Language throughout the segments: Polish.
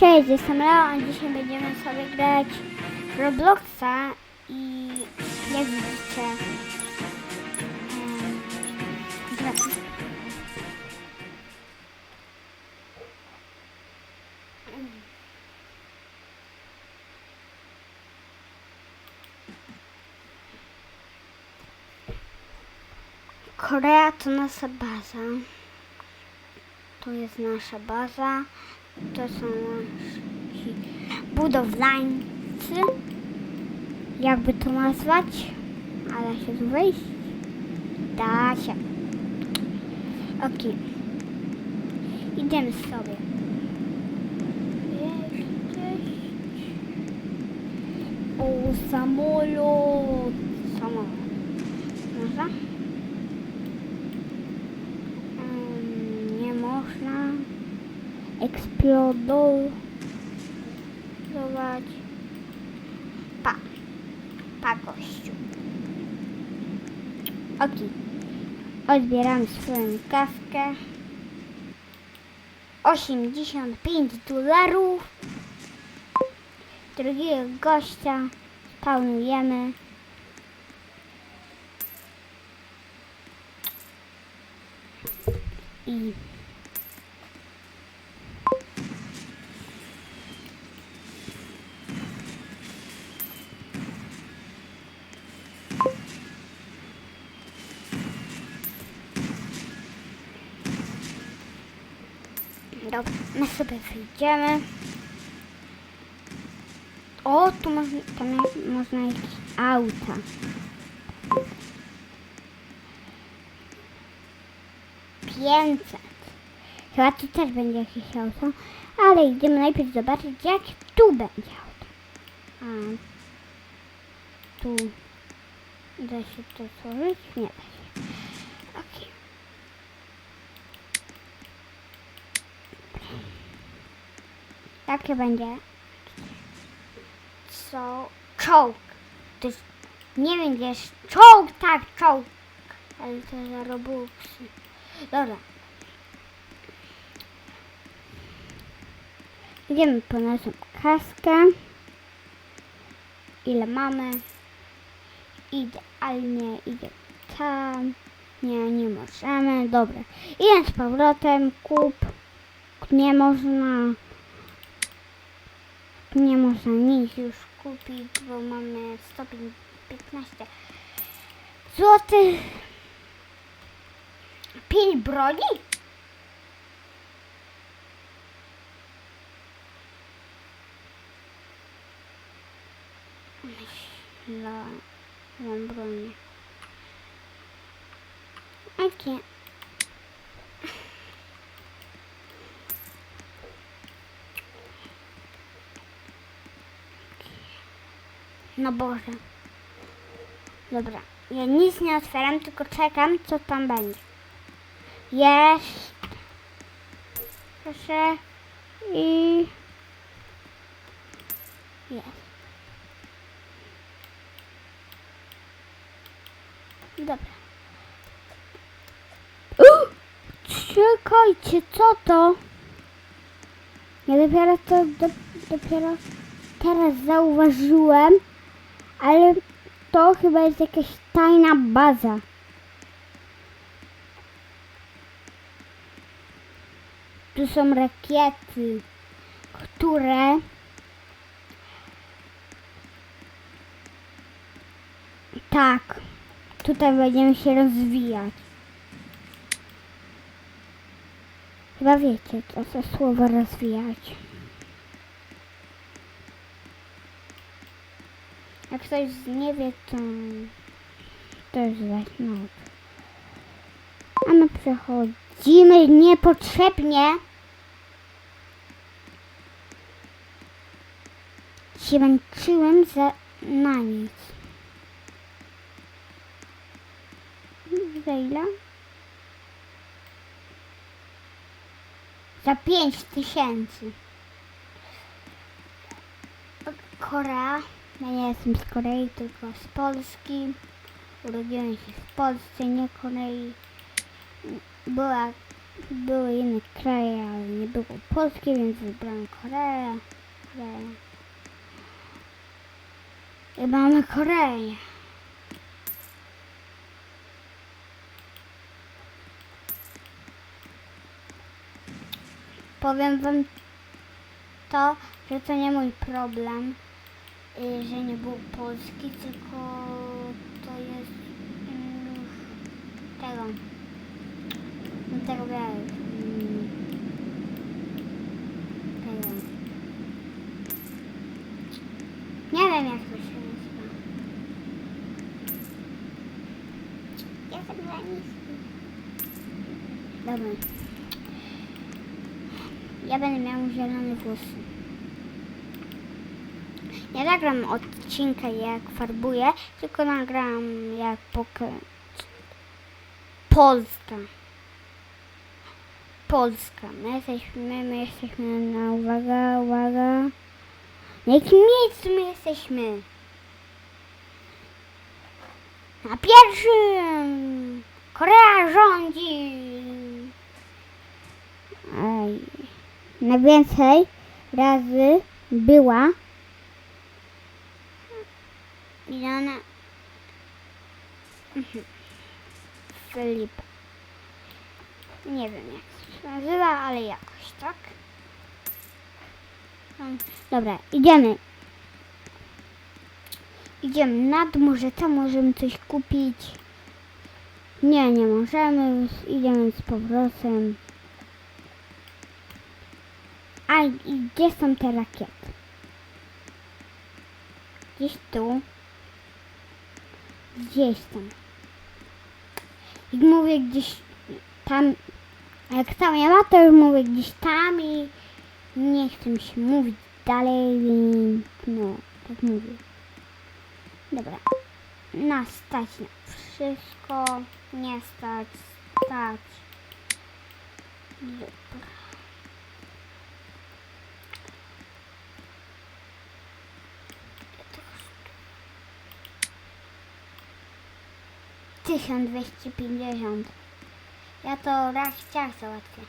Cześć, jestem Leo, a dzisiaj będziemy sobie grać w Robloxa i jak widzicie gra- Korea to nasza baza. Tu jest nasza baza. To są nasi budowlańcy. Jakby to nazwać? Ale się tu wejść? Da się. Ok. Idziemy sobie. O, samolot. Samolot. Em, nie można eksplodować. Pa. Pa gościu. Ok. Odbieramy swoją kawkę. 85 dolarów. Drugiego gościa spawnujemy. I Dobra, my sobie wyjdziemy. O, tu można, tam można jakieś auta. Pięćset. Chyba tu też będzie jakieś auto, ale idziemy najpierw zobaczyć, jak tu będzie auto. A, tu da się to tworzyć? Nie da się. Okej. Jakie będzie? Co? Czołg. To jest, nie wiem gdzie jest czołg, tak, czołg. Ale to za robuxy. Dobra. Idziemy po naszą kaskę. Ile mamy? Idealnie idzie tam. Nie, nie możemy. Dobra. Idę z powrotem. Kup. Nie można. Nie można nic już kupić, bo mamy stopień 15 złotych. 5 broni? Myślałem, mam bronię. Okej. No Boże. Dobra. Ja nic nie otwieram, tylko czekam, co tam będzie. Jest. Proszę. I... Jest. Dobra. Uh! Czekajcie, co to? Ja dopiero to, do, dopiero teraz zauważyłem, ale to chyba jest jakaś tajna baza. Tu są rakiety, które tak, tutaj będziemy się rozwijać. Chyba wiecie, co to słowo rozwijać. Jak ktoś nie wie, to to jest zaś A my przechodzimy niepotrzebnie. Się męczyłem za na nic. Za ile? Za pięć tysięcy. Korea. Ja nie jestem z Korei, tylko z Polski. Urodziłem się w Polsce, nie Korei. Była Były inne kraje, ale nie było Polski, więc wybrałem Koreę. Koreę. I mamy Koreę. Powiem wam to, że to nie mój problem, że nie było Polski, tylko to jest tego. No tego mm, Tego. Nie wiem jak to się nazywa. Jestem dla Dobra. Ja będę miał zielone włosy. Nie nagram odcinka jak farbuję, tylko nagram jak poka... Polska. Polska. My jesteśmy, my jesteśmy na uwaga, uwaga. Na jakim miejscu my jesteśmy? Na pierwszym! Korea rządzi! Aj. Najwięcej razy była Milana Mhm. Filip. Nie wiem jak się nazywa, ale jakoś, tak? Mm, Dobra, idziemy. Idziemy nad morze, tam możemy coś kupić. Nie, nie możemy, idziemy z powrotem. A gdzie są te rakiety? Gdzieś tu. Gdzieś tam. I mówię gdzieś tam. Jak tam nie ma, to już mówię gdzieś tam i nie chcę się mówić dalej, więc no, tak mówię. Dobra. Nas stać na wszystko. Nie stać, stać. Dobra. Tysiąc dwieście pięćdziesiąt. Ja to raz ciach załatwię.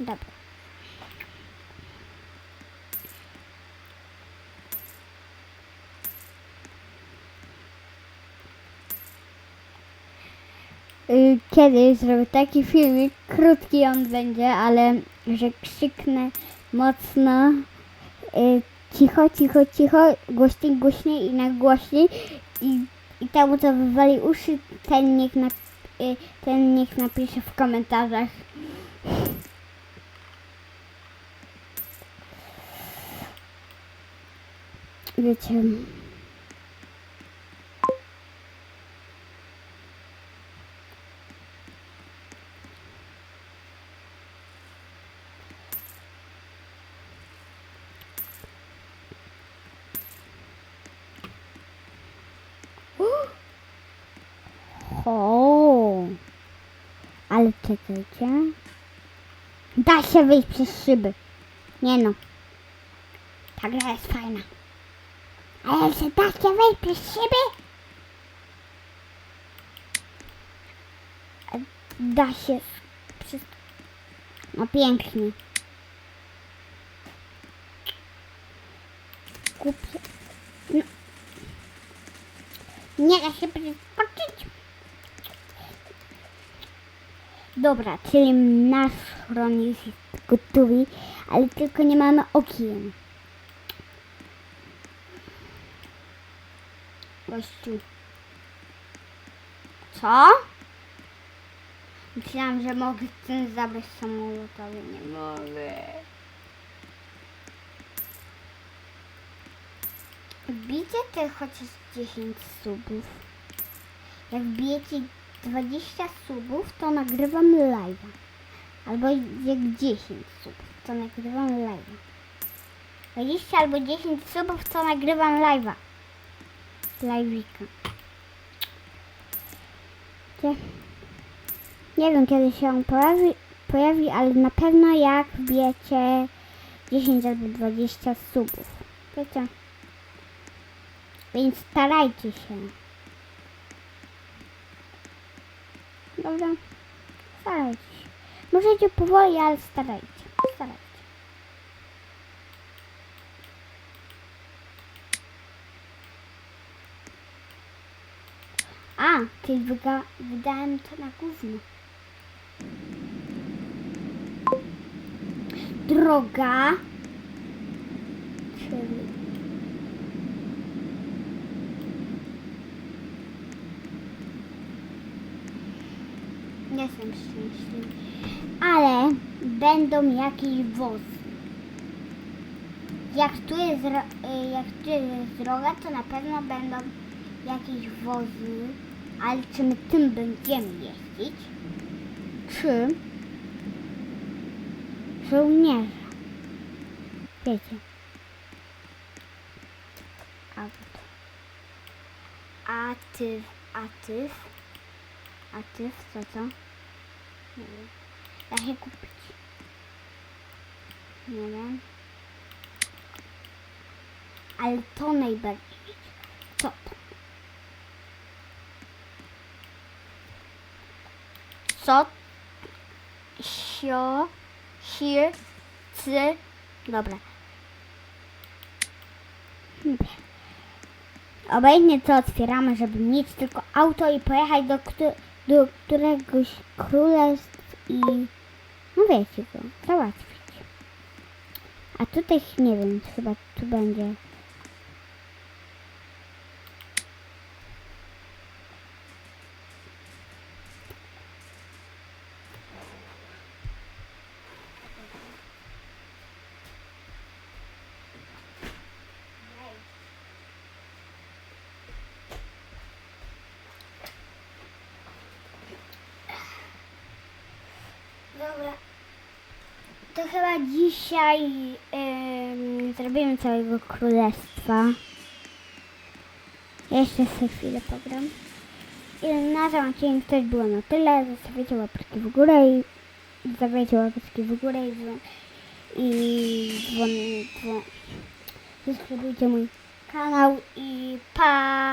Dobra. Y, Kiedyś zrobię taki filmik, krótki on będzie, ale że krzyknę mocno, y, cicho, cicho, cicho, głośniej, głośniej i na głośniej i, i temu co wywali uszy, ten niech, nap, y, ten niech napisze w komentarzach. Wiecie. O, ale czekajcie. Da się wyjść przez szyby. Nie no. Ta gra jest fajna. Ale że da się wyjść przez szyby? Da się przez... No pięknie. Kupię. No. Nie da się przeskoczyć. Dobra, czyli nasz schron już jest gotowy, ale tylko nie mamy okien. Gościu. Co? Myślałam, że mogę ten zabrać samolot, ale nie mogę. Wbijcie te chociaż 10 subów. Jak wbijecie 20 subów, to nagrywam live'a. Albo jak 10 subów, to nagrywam live'a. 20 albo 10 subów, to nagrywam live'a. Live'ika. Nie wiem kiedy się on pojawi, pojawi, ale na pewno jak wbijecie 10 albo 20 subów. Wiecie? Więc starajcie się. Dobra? Starajcie się. Możecie powoli, ale starajcie. Starajcie. A, wyga- wydałem to na gówno. Droga. Czyli... Nie jestem szczęśliwy. Ale będą jakieś wozy. Jak tu jest, y, jak tu jest droga, to na pewno będą jakieś wozy. Ale czy my tym będziemy jeździć? Czy żołnierze? Wiecie. Auto. Atyw, atyw. Atyw, co to? Nie wiem. Da się kupić. Nie wiem. Ale to najbardziej. Co to? Co? Sio, sir, cy. Dobra. Obojętnie co otwieramy, żeby mieć tylko auto i pojechać do, któ- do któregoś królestw i no wiecie go, załatwić. A tutaj nie wiem, chyba tu będzie. Dobra. To chyba dzisiaj ym, zrobimy całego królestwa. Jeszcze sobie chwilę pogram. I na ten odcinek to było na tyle. Zostawiajcie łapki w górę i zostawiajcie łapki w górę i dzwon, i dzwon, dzwon. Subskrybujcie mój kanał i pa!